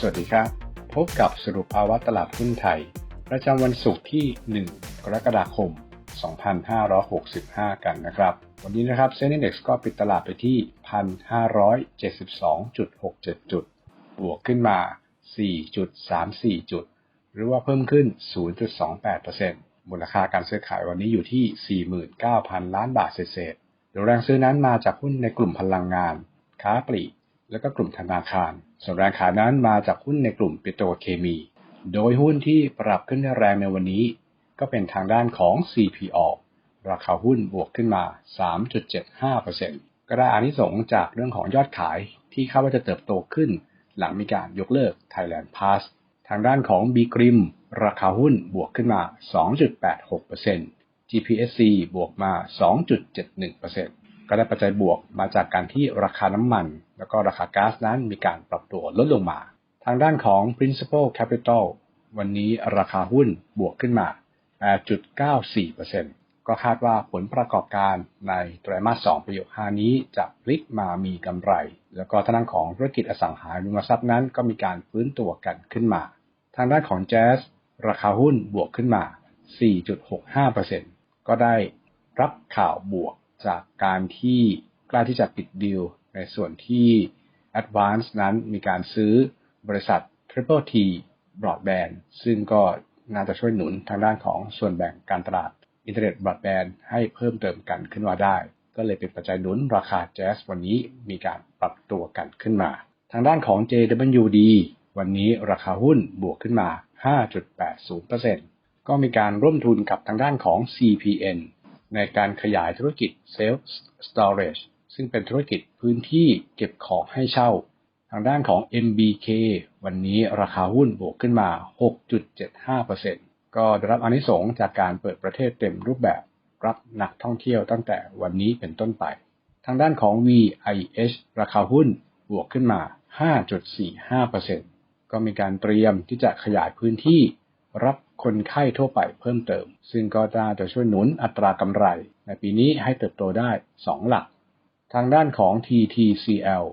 สวัสดีครับ พบกับสรุปภาวะตลาดหุ้นไทย ประจำวันศุกร์ที่ 1 กรกฎาคม 2565 กันนะครับ วันนี้นะครับเซ็นดี x ก็ปิดตลาดไปที่ 1,572.67 จุด บวกขึ้นมา 4.34 จุด หรือว่าเพิ่มขึ้น 0.28%มูลค่าการซื้อขายวันนี้อยู่ที่ 49,000 ล้านบาทเศษๆโดยแรงซื้อนั้นมาจากหุ้นในกลุ่มพลังงาน ค้าปลีก และก็กลุ่มธนาคาร ส่วนแรงขายนั้นมาจากหุ้นในกลุ่มปิโตรเคมี โดยหุ้นที่ปรับขึ้นแรงในวันนี้ ก็เป็นทางด้านของ CPO ราคาหุ้นบวกขึ้นมา 3.75%ก็ได้อานิสงส์จากเรื่องของยอดขายที่คาดว่าจะเติบโตขึ้น หลังมีการยกเลิก Thailand Pass ทางด้านของ B กริมราคาหุ้นบวกขึ้นมา 2.86% GPSC บวกมา 2.71%ก็ได้ปัจจัยบวกมาจากการที่ราคาน้ำมัน แล้วก็ราคาก๊าซนั้นมีการปรับ ตัวลดลงมา ทางด้านของ Principal Capital วันนี้ราคาหุ้นบวกขึ้นมา 8.94%ก็คาดว่าผลประกอบการในไตรมาส 2ปี65นี้จะพลิกมามีกำไร แล้วก็ทางด้านของธุรกิจอสังหาริมทรัพย์นั้นก็มีการฟื้นตัวกันขึ้นมา ทางด้านของ Jazz ราคาหุ้นบวกขึ้นมา 4.65%ก็ได้รับข่าวบวกจากการที่กล้าที่จะปิดดีลในส่วนที่ Advance นั้นมีการซื้อบริษัท Triple T Broadband ซึ่งก็น่าจะช่วยหนุนทางด้านของส่วนแบ่งการตลาดอินเทอร์เน็ตบรอดแบนด์ให้เพิ่มเติมกันขึ้นมาได้ ก็เลยเป็นปัจจัยหนุนราคาแจ๊สวันนี้มีการปรับตัวกันขึ้นมา ทางด้านของ JWD วันนี้ราคาหุ้นบวกขึ้นมา 5.80%ก็มีการร่วมทุนกับทางด้านของ CPN ในการขยายธุรกิจ Self Storage ซึ่งเป็นธุรกิจพื้นที่เก็บของให้เช่า ทางด้านของ MBK วันนี้ราคาหุ้นบวกขึ้นมา 6.75%ก็ได้รับอนิสงส์จากการเปิดประเทศเต็มรูปแบบรับนักท่องเที่ยวตั้งแต่วันนี้เป็นต้นไป ทางด้านของ VIH ราคาหุ้นบวกขึ้นมา 5.45%ก็มีการเตรียมที่จะขยายพื้นที่รับคนไข้ทั่วไปเพิ่มเติม ซึ่งก็จะช่วยหนุนอัตรากำไร ในปีนี้ให้เติบโตได้ 2 หลัก ทางด้านของ TTCL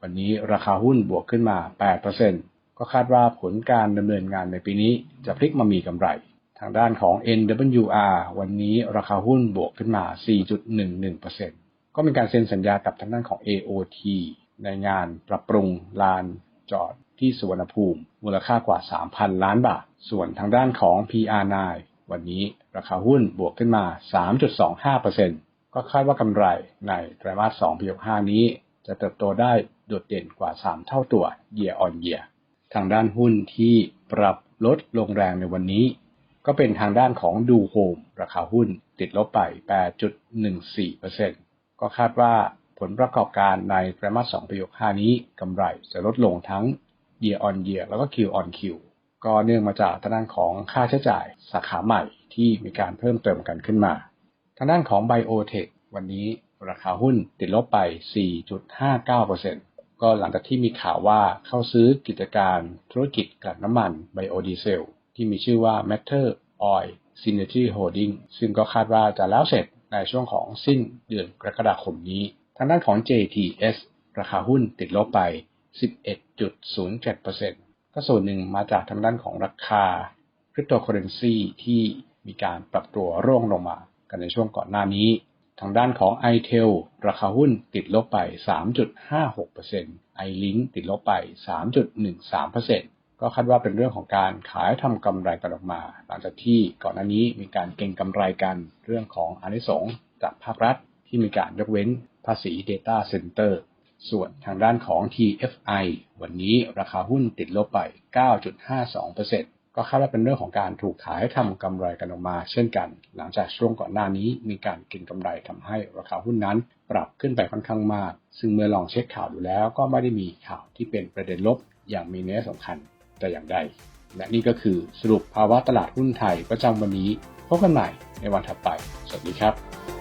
วันนี้ราคาหุ้นบวกขึ้นมา 8%ก็คาดว่าผลการดำเนินงานในปีนี้จะพลิกมามีกำไร ทางด้านของ NWR วันนี้ราคาหุ้นบวกขึ้นมา 4.11%ก็มีการเซ็นสัญญากับทางด้านของ AOT ในงานปรับปรุงลานจอดที่สุวรรณภูมิ มูลค่ากว่า 3,000 ล้านบาท ส่วนทางด้านของ PR9 วันนี้ราคาหุ้นบวกขึ้นมา 3.25% ก็คาดว่ากำไรในไตรมาส2ปี65นี้ จะเติบโตได้โดดเด่นกว่า 3 เท่าตัว year on year ทางด้านหุ้นที่ปรับลดลงแรงในวันนี้ ก็เป็นทางด้านของดูโฮมราคาหุ้นติดลบไป 8.14%ก็คาดว่าผลประกอบการในไตรมาส2ปี65นี้กำไรจะลดลงทั้ง year on year แล้วก็ Q on Q ก็เนื่องมาจากทางด้านของค่าใช้จ่ายสาขาใหม่ที่มีการเพิ่มเติมกันขึ้นมา ทางด้านของ Biotech วันนี้ราคาหุ้นติดลบไป 4.59%ก็หลังจากที่มีข่าวว่าเข้าซื้อกิจการธุรกิจกลั่นน้ำมันไบโอดีเซลที่มีชื่อว่า Matter Oil Synergy Holding ซึ่งก็คาดว่าจะแล้วเสร็จในช่วงของสิ้นเดือนกรกฎาคมนี้ ทางด้านของ JTS ราคาหุ้นติดลบไป 11.07%ก็ส่วนหนึ่งมาจากทางด้านของราคาคริปโตเคอเรนซีที่มีการปรับตัวร่วงลงมา กันในช่วงก่อนหน้านี้ ทางด้านของ iTel ราคาหุ้นติดลบไป 3.56% iLink ติดลบไป 3.13%ก็คาดว่าเป็นเรื่องของการขายทำกำไรกันออกมา หลังจากที่ก่อนหน้านี้มีการเก็งกำไรกันเรื่องของอนิสงส์จากภาครัฐ ที่มีการยกเว้นภาษี Data Center ส่วนทางด้านของ TFI วันนี้ราคาหุ้นติดลบไป 9.52% ก็คาดว่าเป็นเรื่องของการถูกขายทำกำไรกันออกมา เช่นกัน หลังจากช่วงก่อนหน้านี้มีการก็งกำไรทำให้ราคาหุ้นนั้น ปรับขึ้นไปค่อนข้างมาก ซึ่งเมื่อลองเช็คข่าวดูแล้ว ก็ไม่ได้มีข่าวที่เป็นประเด็นลบอย่างมีเนื้อสำคัญแต่อย่างใด และนี่ก็คือสรุปภาวะตลาดหุ้นไทยประจำวันนี้พบกันใหม่ในวันถัดไป สวัสดีครับ